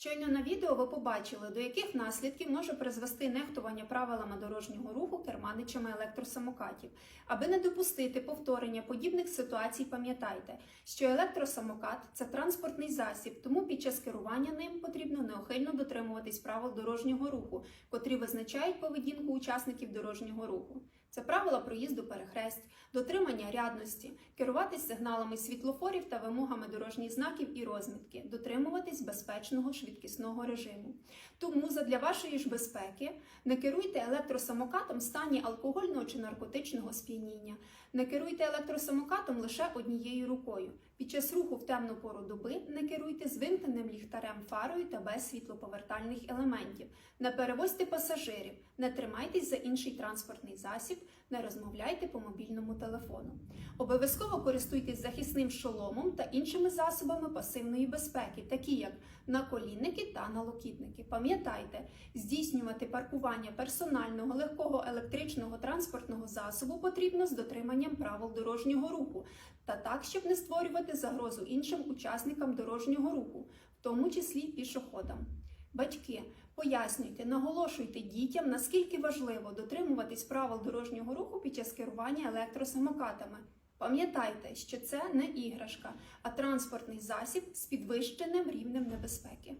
Щойно на відео ви побачили, до яких наслідків може призвести нехтування правилами дорожнього руху керманичами електросамокатів. Аби не допустити повторення подібних ситуацій, пам'ятайте, що електросамокат це транспортний засіб, тому під час керування ним потрібно неохильно дотримуватись правил дорожнього руху, котрі визначають поведінку учасників дорожнього руху. Це правила проїзду перехресть, дотримання рядності, керуватись сигналами світлофорів та вимогами дорожніх знаків і розмітки, дотримуватись безпечного швидкісного режиму. Тому задля вашої ж безпеки не керуйте електросамокатом в стані алкогольного чи наркотичного сп'яніння. Не керуйте електросамокатом лише однією рукою. Під час руху в темну пору доби не керуйте з вимкненим ліхтарем фарою та без світлоповертальних елементів. Не перевозьте пасажирів, не тримайтесь за інший транспортний засіб, не розмовляйте по мобільному телефону. Обов'язково користуйтесь захисним шоломом та іншими засобами пасивної безпеки, такі як наколінники та налокітники. Пам'ятайте, здійснювати паркування персонального легкого електричного транспортного засобу потрібно з дотриманням правил дорожнього руху та так, щоб не створювати загрозу іншим учасникам дорожнього руху, в тому числі пішоходам. Батьки, пояснюйте, наголошуйте дітям, наскільки важливо дотримуватись правил дорожнього руху під час керування електросамокатами. Пам'ятайте, що це не іграшка, а транспортний засіб з підвищеним рівнем небезпеки.